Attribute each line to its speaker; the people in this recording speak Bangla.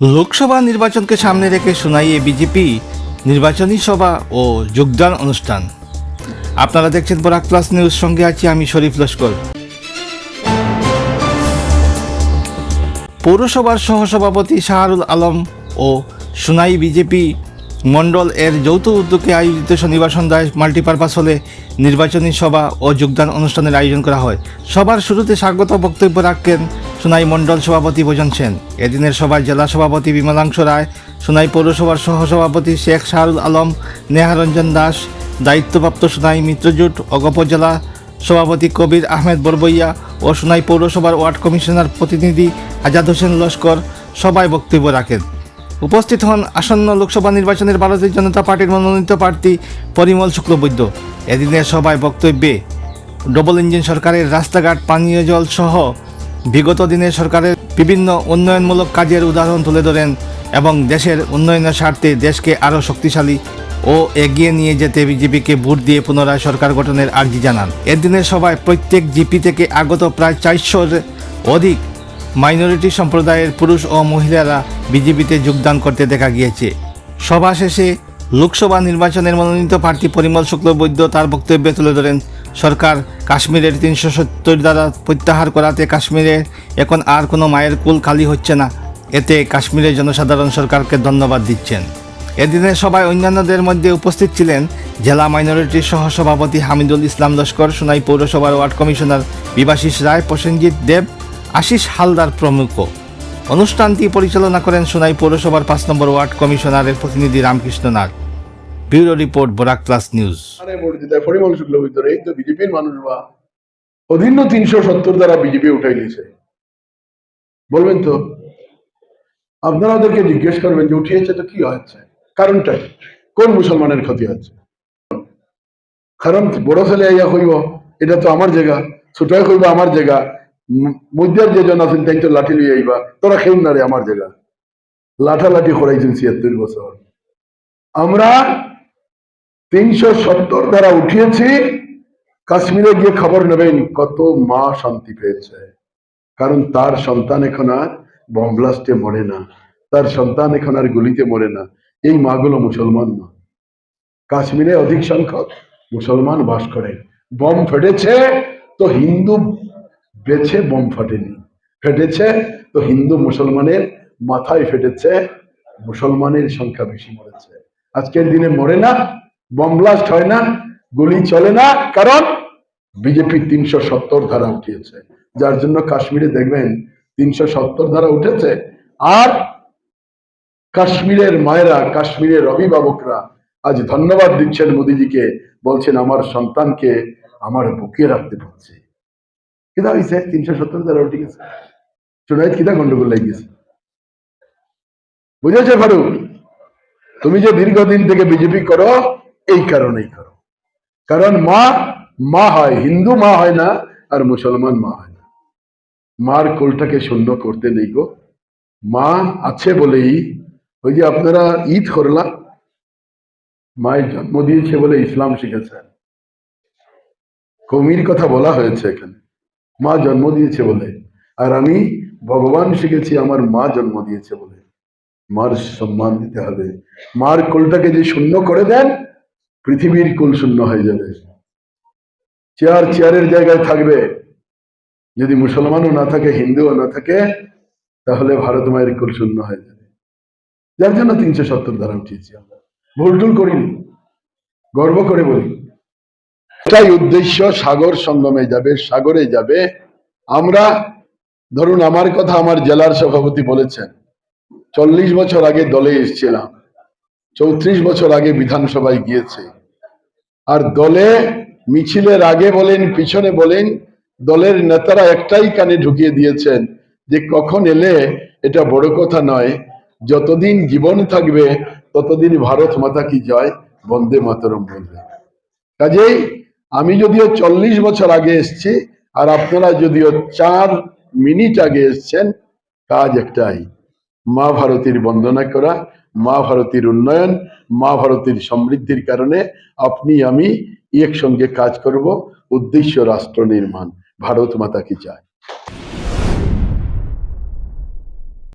Speaker 1: লোকসভা নির্বাচনকে সামনে রেখে শোনাইয়ে বিজেপি, নির্বাচনী সভা ও যোগদান অনুষ্ঠান। আপনারা দেখছেন বরাক প্লাস নিউজ, সঙ্গে আছি আমি শরীফ লস্কর। পৌরসভার সহসভাপতি শাহরুল আলম ও সুনাই বিজেপি মণ্ডল এর যৌথ উদ্যোগে আয়োজিত শনিবার সন্ধ্যায় মাল্টিপারপাস হলে নির্বাচনী সভা ও যোগদান অনুষ্ঠানের আয়োজন করা হয়। সবার শুরুতে স্বাগত বক্তব্য রাখেন সুনাই মণ্ডল সভাপতি ভোজন সেন। এদিনের সভায় জেলা সভাপতি বিমলাংশ রায়, সুনাই পৌরসভার সহসভাপতি শেখ শাহরুল আলম, নেহারঞ্জন দাস, দায়িত্বপ্রাপ্ত সুনাই মিত্রজোট অগপজেলা সভাপতি কবির আহমেদ বরবইয়া ও সুনাই পৌরসভার ওয়ার্ড কমিশনার প্রতিনিধি আজাদ হোসেন লস্কর সবাই বক্তব্য রাখেন। উপস্থিত হন আসন্ন লোকসভা নির্বাচনের ভারতীয় জনতা পার্টির মনোনীত প্রার্থী পরিমল শুক্লবৈদ্য। এদিনের সভায় বক্তব্যে ডবল ইঞ্জিন সরকারের রাস্তাঘাট, পানীয় জল সহ বিগত দিনে সরকারের বিভিন্ন উন্নয়নমূলক কাজের উদাহরণ তুলে ধরেন এবং দেশের উন্নয়নের স্বার্থে দেশকে আরও শক্তিশালী ও এগিয়ে নিয়ে যেতে বিজেপিকে ভোট দিয়ে পুনরায় সরকার গঠনের আর্জি জানান। এদিনের সভায় প্রত্যেক জিপি থেকে আগত প্রায় চারশোর অধিক মাইনরিটি সম্প্রদায়ের পুরুষ ও মহিলারা বিজেপিতে যোগদান করতে দেখা গিয়েছে। সভা শেষে লোকসভা নির্বাচনের মনোনীত প্রার্থী পরিমল শুক্লবৈদ্য তার বক্তব্যে তুলে ধরেন সরকার কাশ্মীরের তিনশো সত্তর দ্বারা প্রত্যাহার করাতে কাশ্মীরে এখন আর কোনো মায়ের কুল খালি হচ্ছে না। এতে কাশ্মীরের জনসাধারণ সরকারকে ধন্যবাদ দিচ্ছেন। এদিনের সবাই অন্যান্যদের মধ্যে উপস্থিত ছিলেন জেলা মাইনরিটির সহসভাপতি হামিদুল ইসলাম লস্কর, সোনাই পৌরসভার ওয়ার্ড কমিশনার বিভাশিস রায়, প্রসেনজিৎ দেব, আশিস হালদার প্রমুখ। অনুষ্ঠানটি পরিচালনা করেন সোনাই পৌরসভার পাঁচ নম্বর ওয়ার্ড কমিশনারের প্রতিনিধি Ramkrishna Nag. Bureau report, Barak plus news.
Speaker 2: এই তো বিজেপির তিনশো সত্তর দ্বারা বিজেপি উঠাই নিয়েছে। বলবেন তো? আপনারা ওদেরকে জিজ্ঞেস করবেন যে উঠিয়েছে তো কি হয়েছে? কারণটা কোন মুসলমানের ক্ষতি হচ্ছে কারণ বড় ছেলে ইয়া কইব, এটা তো আমার জায়গা ছোটাই কইব আমার জায়গা মধ্যের যেজন আছেন তাই তো লাঠি লইয়া আইবা, তোরা খেউ না রে আমার জায়গা। লাঠালাঠি করাইছেন ছিয়াত্তর বছর। আমরা তিনশো সত্তর দ্বারা উঠিয়েছি, কাশ্মীরে গিয়ে খবর নেবেন কত মা শান্তি পেয়েছে। কারণ তার সন্তান এখন আর বম ব্লাস্টে মরে না, তার সন্তান এখন আর গুলিতে মরে না, এই মাগুলো মুসলমান না। কাশ্মীরে অধিক সংখ্যক মুসলমান বাস করে। বম ফেটেছে তো হিন্দু বেছে বম ফাটেনি। ফেটেছে তো হিন্দু মুসলমানের মাথায় ফেটেছে, মুসলমানের সংখ্যা বেশি মরেছে। আজকের দিনে মরে না বম ব্লাস্ট হয় না, গুলি চলে না, কারণ বিজেপি তিনশো সত্তর ধারা উঠিয়েছে। যার জন্য কাশ্মীরে দেখবেন তিনশো সত্তর ধারা উঠেছে। আর কাশ্মীরের মায়েরা, কাশ্মীরের অভিভাবকরা আজ ধন্যবাদ দিচ্ছেন মোদিজিকে, বলছেন আমার সন্তানকে আমার বুকে রাখতে পারছে কিনা হয়েছে তিনশো সত্তর ধারা উঠে গেছে। চুনাইত কিনা গন্ডগোল লাগিয়েছে? বুঝেছে ফারুক, তুমি যে দীর্ঘদিন থেকে বিজেপি করো এই কারণেই করো কারণ। মা মা হয়, হিন্দু মা হয় না, আর মুসলমান মা হয় না। মার কোলটাকে শূন্য করতে নেই গো। মা আছে বলেই, ওই যে আপনারা ঈদ করলাম মায়ের জন্ম দিয়েছে বলে ইসলাম শিখেছেন কমির কথা বলা হয়েছে এখানে। মা জন্ম দিয়েছে বলে। আর আমি ভগবান শিখেছি, আমার মা জন্ম দিয়েছে বলে। মার সম্মান দিতে হবে। মার কোলটাকে যে শূন্য করে দেন পৃথিবীর কুল শূন্য হয়ে যাবে। চেয়ার চেয়ারের জায়গায় থাকবে। যদি মুসলমানও না থাকে, হিন্দুও না থাকে, তাহলে ভারত মায়ের কুল শূন্য হয়ে যাবে। যার জন্য তিনশো সত্তর দ্বারা উঠিয়েছি আমরা। ভুল টুল করিনি। গর্ব করে বলি। এটাই উদ্দেশ্য, সাগর সঙ্গমে যাবে, সাগরে যাবে। আমরা, ধরুন আমার কথা আমার জেলার সভাপতি বলেছেন, চল্লিশ বছর আগে দলে এসেছিলাম, চৌত্রিশ বছর আগে বিধানসভায় গিয়েছে। আর দলে মিছিলের আগে বলেন, পিছনে বলেন, দলের নেতারা একটাই কানে ঢুকিয়ে দিয়েছেন যে কখন এলে এটা বড় কথা নয়। যতদিন জীবন থাকবে, ততদিন ভারত মাতা কি জয়? বন্দে মাতরম বলবে। কাজেই আমি যদিও চল্লিশ বছর আগে এসেছি, আর আপনারা যদিও চার মিনিট আগে এসছেন, কাজ একটাই, মা ভারতীর বন্দনা করা। মা ভারতীর উন্নয়ন, মা ভারতীর সমৃদ্ধির কারণে আপনি, আমি একসঙ্গে কাজ করব। উদ্দেশ্য রাষ্ট্র নির্মাণ, ভারত মাতা কি চায়।